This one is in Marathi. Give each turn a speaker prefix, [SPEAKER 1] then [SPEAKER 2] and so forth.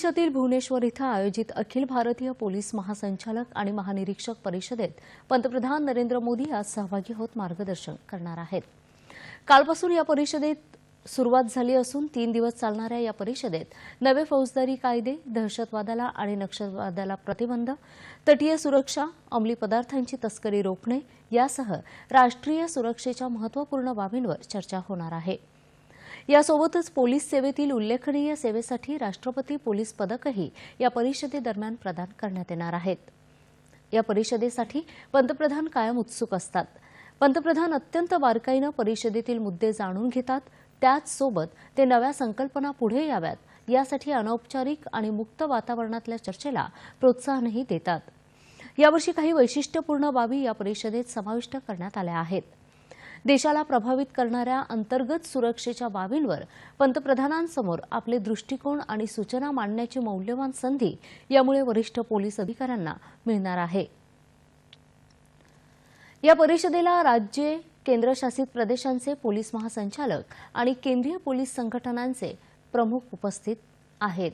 [SPEAKER 1] ओडिशातील भुवनेश्वर इथं आयोजित अखिल भारतीय पोलीस महासंचालक आणि महानिरीक्षक परिषदेत पंतप्रधान नरेंद्र मोदी आज सहभागी होत मार्गदर्शन करणार आहेत. कालपासून या परिषदेत सुरुवात झाली असून तीन दिवस चालणाऱ्या या परिषदेत नवे फौजदारी कायदे दहशतवादाला आणि नक्षलवादाला प्रतिबंध तटीय सुरक्षा अंमली पदार्थांची तस्करी रोखणे यासह राष्ट्रीय सुरक्षेच्या महत्त्वपूर्ण बाबींवर चर्चा होणार आहे. यासोबतच पोलीस सेवेतील उल्लेखनीय सेवेसाठी राष्ट्रपती पोलीस पदकही या परिषदेदरम्यान प्रदान करण्यात येणार आहेत. या परिषदेसाठी पंतप्रधान कायम उत्सुक असतात. पंतप्रधान अत्यंत बारकाईनं परिषदेतील मुद्दे जाणून घेतात. त्याचसोबत ते नव्या संकल्पना पुढे याव्यात. यासाठी अनौपचारिक आणि मुक्त वातावरणातल्या चर्चेला प्रोत्साहनही देतात. यावर्षी काही वैशिष्ट्यपूर्ण बाबी या परिषदेत समाविष्ट करण्यात आल्या आहेत. देशाला प्रभावित करणाऱ्या अंतर्गत सुरक्षेच्या बाबींवर पंतप्रधानांसमोर आपले दृष्टिकोन आणि सूचना मांडण्याची मौल्यवान संधी यामुळे वरिष्ठ पोलीस अधिकाऱ्यांना मिळणार आहे. या परिषदेला राज्ये केंद्रशासित प्रदेशांचे पोलीस महासंचालक आणि केंद्रीय पोलीस संघटनांचे प्रमुख उपस्थित आहेत.